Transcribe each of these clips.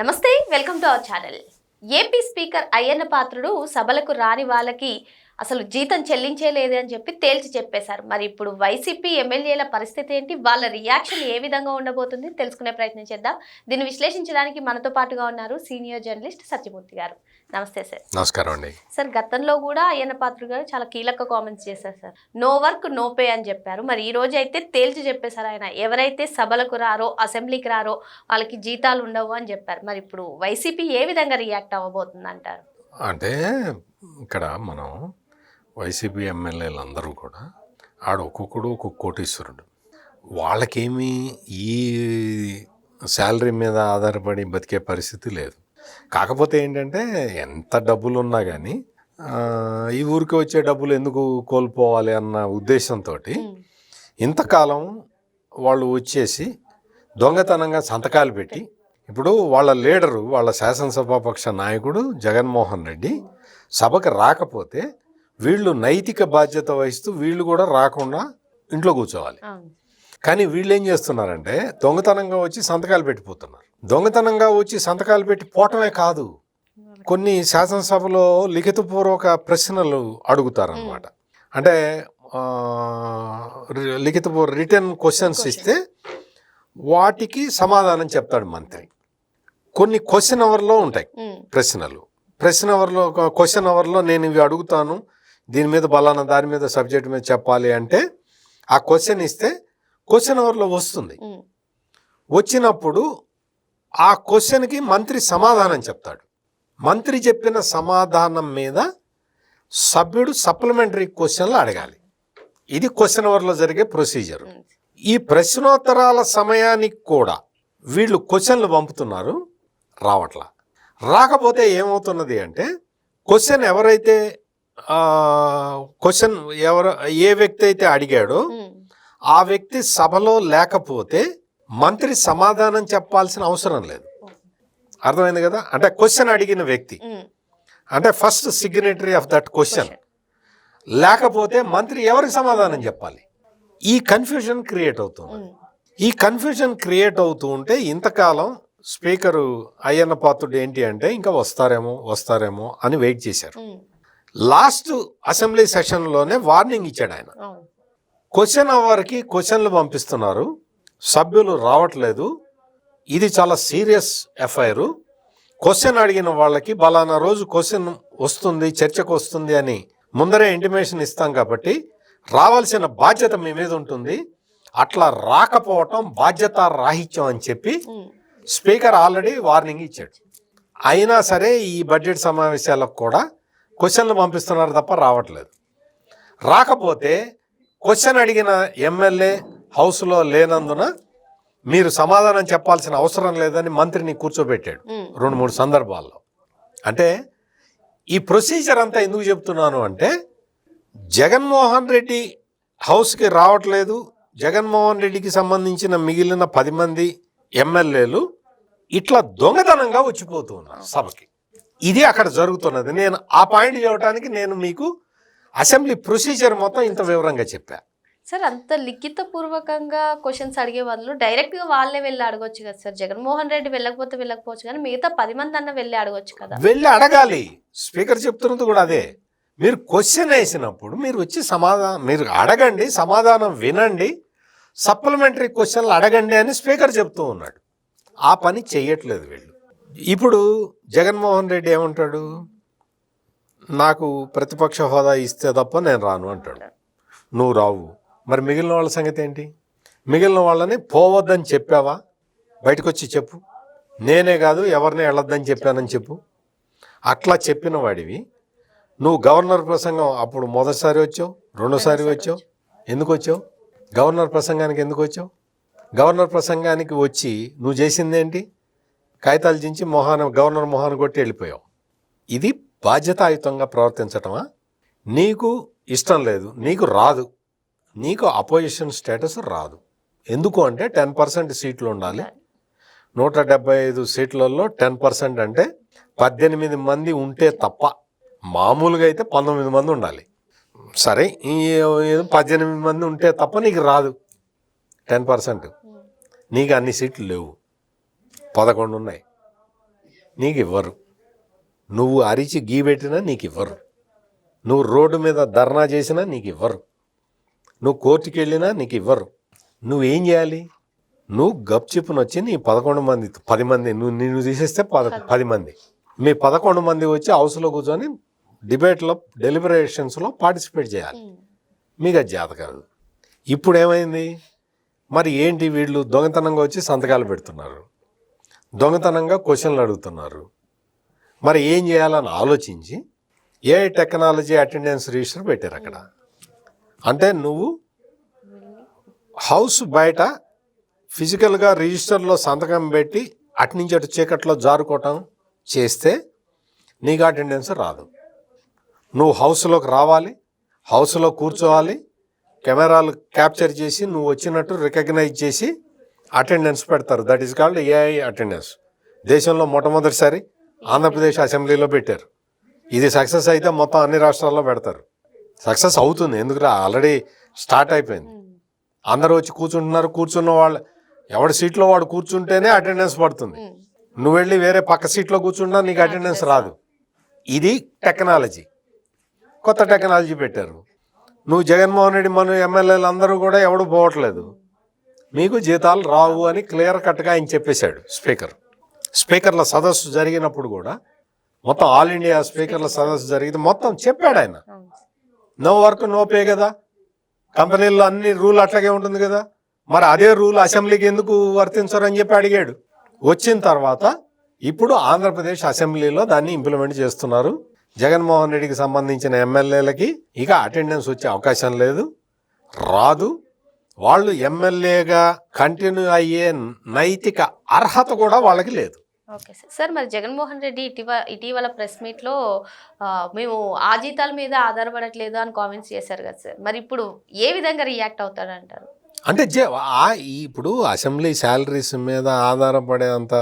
నమస్తే welcome to our channel. AP speaker Ayyanna Patrudu సభలకు రాని వాళ్ళకి అసలు జీతం చెల్లించేలేదు అని చెప్పి తేల్చి చెప్పేశారు. మరి ఇప్పుడు వైసీపీ ఎమ్మెల్యేల పరిస్థితి ఏంటి? వాళ్ళ రియాక్షన్ ఏ విధంగా ఉండబోతుంది? తెలుసుకునే ప్రయత్నం చేద్దాం. దీన్ని విశ్లేషించడానికి మనతో పాటుగా ఉన్నారు సీనియర్ జర్నలిస్ట్ సత్యమూర్తి గారు. నమస్తే సార్. నమస్కారం అండి. సార్ గతంలో కూడా అయ్యన్న పాత్ర గారు చాలా కీలక కామెంట్స్ చేశారు sir. No work no pay అని చెప్పారు. మరి ఈ రోజు అయితే తేల్చి చెప్పేశారు ఆయన. ఎవరైతే సభలకు రారో అసెంబ్లీకి రారో వాళ్ళకి జీతాలు ఉండవు అని చెప్పారు. మరి ఇప్పుడు వైసీపీ ఏ విధంగా రియాక్ట్ అవ్వబోతుంది అంటారు? అంటే ఇక్కడ మనం వైసీపీ ఎమ్మెల్యేలు అందరూ కూడా ఆడ ఒక్కొక్కడు ఒక్కొక్క కోటీశ్వరుడు. వాళ్ళకేమీ ఈ శాలరీ మీద ఆధారపడి బతికే పరిస్థితి లేదు. కాకపోతే ఏంటంటే ఎంత డబ్బులు ఉన్నా కానీ ఈ ఊరికి వచ్చే డబ్బులు ఎందుకు కోల్పోవాలి అన్న ఉద్దేశంతో ఇంతకాలం వాళ్ళు వచ్చేసి దొంగతనంగా సంతకాలు పెట్టి ఇప్పుడు వాళ్ళ లీడరు వాళ్ళ శాసనసభాపక్ష నాయకుడు జగన్మోహన్ రెడ్డి సభకు రాకపోతే వీళ్ళు నైతిక బాధ్యత వహిస్తూ వీళ్ళు కూడా రాకుండా ఇంట్లో కూర్చోవాలి. కానీ వీళ్ళు ఏం చేస్తున్నారంటే దొంగతనంగా వచ్చి సంతకాలు పెట్టిపోతున్నారు. దొంగతనంగా వచ్చి సంతకాలు పెట్టి పోవటమే కాదు. కొన్ని శాసనసభలో లిఖితపూర్వక ప్రశ్నలు అడుగుతారనమాట అంటే లిఖితపూర్వ రిటర్న్ క్వశ్చన్స్ ఇస్తే వాటికి సమాధానం చెప్తాడు మంత్రి. కొన్ని క్వశ్చన్ అవర్లో ఉంటాయి ప్రశ్నలు. ప్రశ్న అవర్లో ఒక క్వశ్చన్ అవర్లో నేను ఇవి అడుగుతాను. దీని మీద బలానా దాని మీద సబ్జెక్ట్ మీద చెప్పాలి అంటే ఆ క్వశ్చన్ ఇస్తే క్వశ్చన్ అవర్లో వస్తుంది. వచ్చినప్పుడు ఆ క్వశ్చన్కి మంత్రి సమాధానం చెప్తాడు. మంత్రి చెప్పిన సమాధానం మీద సభ్యుడు సప్లిమెంటరీ క్వశ్చన్లు అడగాలి. ఇది క్వశ్చన్ అవర్లో జరిగే ప్రొసీజర్. ఈ ప్రశ్నోత్తరాల సమయానికి కూడా వీళ్ళు క్వశ్చన్లు పంపుతున్నారు రావట్లా. రాకపోతే ఏమవుతున్నది అంటే క్వశ్చన్ ఎవరైతే క్వశ్చన్ ఎవరు ఏ వ్యక్తి అయితే అడిగాడో ఆ వ్యక్తి సభలో లేకపోతే మంత్రి సమాధానం చెప్పాల్సిన అవసరం లేదు. అర్థమైంది కదా? అంటే క్వశ్చన్ అడిగిన వ్యక్తి. అంటే first signatory of that question లేకపోతే మంత్రి ఎవరికి సమాధానం చెప్పాలి? ఈ కన్ఫ్యూజన్ క్రియేట్ అవుతుంది. ఈ కన్ఫ్యూజన్ క్రియేట్ అవుతూ ఉంటే ఇంతకాలం స్పీకరు అయ్యన్న పాత్రుడు ఏంటి అంటే ఇంకా వస్తారేమో వస్తారేమో అని వెయిట్ చేశారు. లాస్ట్ అసెంబ్లీ సెషన్లోనే వార్నింగ్ ఇచ్చాడు ఆయన. క్వశ్చన్ అవర్కి క్వశ్చన్లు పంపిస్తున్నారు. సభ్యులు రావట్లేదు. ఇది చాలా సీరియస్ ఎఫ్ఐఆర్. క్వశ్చన్ అడిగిన వాళ్ళకి బలానా రోజు క్వశ్చన్ వస్తుంది చర్చకు వస్తుంది అని ముందరే ఇంటిమేషన్ ఇస్తాం కాబట్టి రావాల్సిన బాధ్యత మీ మీద ఉంటుంది. అట్లా రాకపోవటం బాధ్యత రాహిత్యం అని చెప్పి స్పీకర్ ఆల్రెడీ వార్నింగ్ ఇచ్చాడు. అయినా సరే ఈ బడ్జెట్ సమావేశాలకు కూడా క్వశ్చన్లు పంపిస్తున్నారు తప్ప రావట్లేదు. రాకపోతే క్వశ్చన్ అడిగిన ఎమ్మెల్యే హౌస్లో లేనందున మీరు సమాధానం చెప్పాల్సిన అవసరం లేదని మంత్రిని కూర్చోబెట్టాడు. రెండు మూడు సందర్భాల్లో. అంటే ఈ ప్రొసీజర్ అంతా ఎందుకు చెప్తున్నాను అంటే జగన్మోహన్ రెడ్డి హౌస్కి రావట్లేదు. జగన్మోహన్ రెడ్డికి సంబంధించిన మిగిలిన పది మంది ఎమ్మెల్యేలు ఇట్లా దొంగతనంగా వచ్చిపోతూ ఉన్నారు సభకి. ఇది అక్కడ జరుగుతున్నది. నేను ఆ పాయింట్ చెప్పడానికి నేను మీకు అసెంబ్లీ ప్రొసీజర్ మొత్తం ఇంత వివరంగా చెప్పా. సార్ అంత లిఖిత పూర్వకంగా క్వశ్చన్స్ అడిగే బదులు డైరెక్ట్గా వాళ్ళే వెళ్ళి అడగొచ్చు కదా సార్. జగన్మోహన్ రెడ్డి వెళ్ళకపోతే వెళ్ళకపోవచ్చు కానీ మిగతా పది మంది అన్న వెళ్ళి అడగొచ్చు కదా. వెళ్ళి అడగాలి. స్పీకర్ చెప్తున్నది కూడా అదే. మీరు క్వశ్చన్ వేసినప్పుడు మీరు వచ్చి సమాధానం మీరు అడగండి సమాధానం వినండి సప్లిమెంటరీ క్వశ్చన్లు అడగండి అని స్పీకర్ చెప్తూ ఉన్నాడు. ఆ పని చెయ్యట్లేదు వీళ్ళు. ఇప్పుడు జగన్మోహన్ రెడ్డి ఏమంటాడు? నాకు ప్రతిపక్ష హోదా ఇస్తే తప్ప నేను రాను అంటాడు. నువ్వు రావు. మరి మిగిలిన వాళ్ళ సంగతి ఏంటి? మిగిలిన వాళ్ళని పోవద్దని చెప్పావా? బయటకు వచ్చి చెప్పు. నేనే కాదు ఎవరిని వెళ్ళొద్దని చెప్పానని చెప్పు. అట్లా చెప్పిన వాడివి. నువ్వు గవర్నర్ ప్రసంగం అప్పుడు మొదటిసారి వచ్చావు రెండోసారి వచ్చావు ఎందుకు వచ్చావు? గవర్నర్ ప్రసంగానికి ఎందుకు వచ్చావు? గవర్నర్ ప్రసంగానికి వచ్చి నువ్వు చేసింది ఏంటి? కాగితాలు చించి మొహాన గవర్నర్ మొహాన్ కొట్టి వెళ్ళిపోయావు. ఇది బాధ్యతాయుతంగా ప్రవర్తించటమా? నీకు ఇష్టం లేదు నీకు రాదు నీకు అపోజిషన్ స్టేటస్ రాదు. ఎందుకు అంటే టెన్ పర్సెంట్ సీట్లు ఉండాలి. నూట డెబ్బై ఐదు సీట్లలో టెన్ పర్సెంట్ అంటే పద్దెనిమిది మంది ఉంటే తప్ప మామూలుగా అయితే పంతొమ్మిది మంది ఉండాలి. సరే ఈ పద్దెనిమిది మంది ఉంటే తప్ప నీకు రాదు. Ten percent. నీకు అన్ని సీట్లు లేవు. పదకొండు ఉన్నాయి. నీకు ఇవ్వరు నువ్వు అరిచి గీ పెట్టినా నీకు ఇవ్వరు నువ్వు రోడ్డు మీద ధర్నా చేసినా నీకు ఇవ్వరు నువ్వు కోర్టుకి వెళ్ళినా నీకు ఇవ్వరు నువ్వేం చేయాలి? నువ్వు గప్చిప్పున వచ్చి నీ పదకొండు మంది పది మంది నువ్వు నిన్ను తీసేస్తే పద పది మంది. మీ పదకొండు మంది వచ్చి హౌస్లో కూర్చొని డిబేట్లో డెలిబరేషన్స్లో పార్టిసిపేట్ చేయాలి. మీకు అది కాదు ఇప్పుడు ఏమైంది మరి ఏంటి వీళ్ళు దొంగతనంగా వచ్చి సంతకాలు పెడుతున్నారు? దొంగతనంగా క్వశ్చన్లు అడుగుతున్నారు. మరి ఏం చేయాలని ఆలోచించి ఏ టెక్నాలజీ అటెండెన్స్ రిజిస్టర్ పెట్టారు అక్కడ? అంటే నువ్వు హౌస్ బయట ఫిజికల్గా రిజిస్టర్లో సంతకం పెట్టి అటునుంచి అటు చీకట్లో జారుకోవటం చేస్తే నీకు అటెండెన్స్ రాదు. నువ్వు హౌస్లోకి రావాలి హౌస్లో కూర్చోవాలి కెమెరాలు క్యాప్చర్ చేసి నువ్వు వచ్చినట్టు రికగ్నైజ్ చేసి అటెండెన్స్ పెడతారు. That is called AI attendance. దేశంలో మొట్టమొదటిసారి ఆంధ్రప్రదేశ్ అసెంబ్లీలో పెట్టారు. ఇది సక్సెస్ అయితే మొత్తం అన్ని రాష్ట్రాల్లో పెడతారు. సక్సెస్ అవుతుంది. ఎందుకంటే ఆల్రెడీ స్టార్ట్ అయిపోయింది. అందరూ వచ్చి కూర్చుంటున్నారు. కూర్చున్న వాళ్ళు ఎవడి సీట్లో వాడు కూర్చుంటేనే అటెండెన్స్ పడుతుంది. నువ్వు వెళ్ళి వేరే పక్క సీట్లో కూర్చున్నా నీకు అటెండెన్స్ రాదు. ఇది టెక్నాలజీ. కొత్త టెక్నాలజీ పెట్టారు. నువ్వు జగన్మోహన్ రెడ్డి మన ఎమ్మెల్యేలు అందరూ కూడా ఎవడు పోవట్లేదు. మీకు జీతాలు రావు అని క్లియర్ కట్గా ఆయన చెప్పేశాడు స్పీకర్. స్పీకర్ల సదస్సు జరిగినప్పుడు కూడా మొత్తం ఆల్ ఇండియా స్పీకర్ల సదస్సు జరిగితే మొత్తం చెప్పాడు ఆయన. నో వర్క్ నో పే కదా. కంపెనీల్లో అన్ని రూల్ అట్లాగే ఉంటుంది కదా. మరి అదే రూల్ అసెంబ్లీకి ఎందుకు వర్తించరని అని చెప్పి అడిగాడు. వచ్చిన తర్వాత ఇప్పుడు ఆంధ్రప్రదేశ్ అసెంబ్లీలో దాన్ని ఇంప్లిమెంట్ చేస్తున్నారు. జగన్మోహన్ రెడ్డికి సంబంధించిన ఎమ్మెల్యేలకి ఇక అటెండెన్స్ వచ్చే అవకాశం లేదు. రాదు. వాళ్ళు ఎమ్మెల్యేగా కంటిన్యూ అయ్యే నైతిక అర్హత కూడా వాళ్ళకి లేదు. Okay sir. సార్ మరి జగన్మోహన్ రెడ్డి ఇటీవల ఇటీవల ప్రెస్ మీట్లో మేము ఆ జీతాల మీద ఆధారపడట్లేదు అని కామెంట్స్ చేశారు కదా సార్. మరి ఇప్పుడు ఏ విధంగా రియాక్ట్ అవుతాడంటారు అంటే జే ఇప్పుడు అసెంబ్లీ శాలరీస్ మీద ఆధారపడే అంత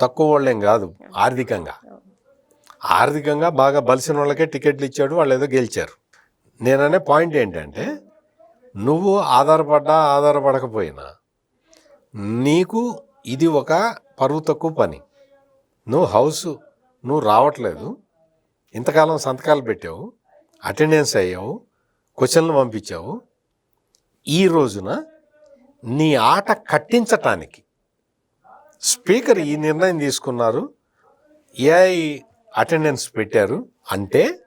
తక్కువ వాళ్ళేం కాదు ఆర్థికంగా. ఆర్థికంగా బాగా బలిసిన వాళ్ళకే టికెట్లు ఇచ్చాడు వాళ్ళు ఏదో గెలిచారు. నేననే పాయింట్ ఏంటంటే నువ్వు ఆధారపడ్డా ఆధారపడకపోయినా నీకు ఇది ఒక పరువు తక్కువ పని. నువ్వు హౌస్ నువ్వు రావట్లేదు. ఇంతకాలం సంతకాలు పెట్టావు అటెండెన్స్ అయ్యావు క్వశ్చన్లు పంపించావు. ఈ రోజున నీ ఆట కట్టించటానికి స్పీకర్ ఈ నిర్ణయం తీసుకున్నారు. ఏఐ అటెండెన్స్ పెట్టారు అంటే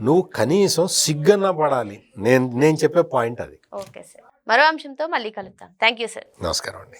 నువ్వు కనీసం సిగ్గన్న పడాలి. నేను నేను చెప్పే పాయింట్ అది. Okay sir. మరో అంశంతో మళ్ళీ కలుద్దాం. Thank you sir. నమస్కారం అండి.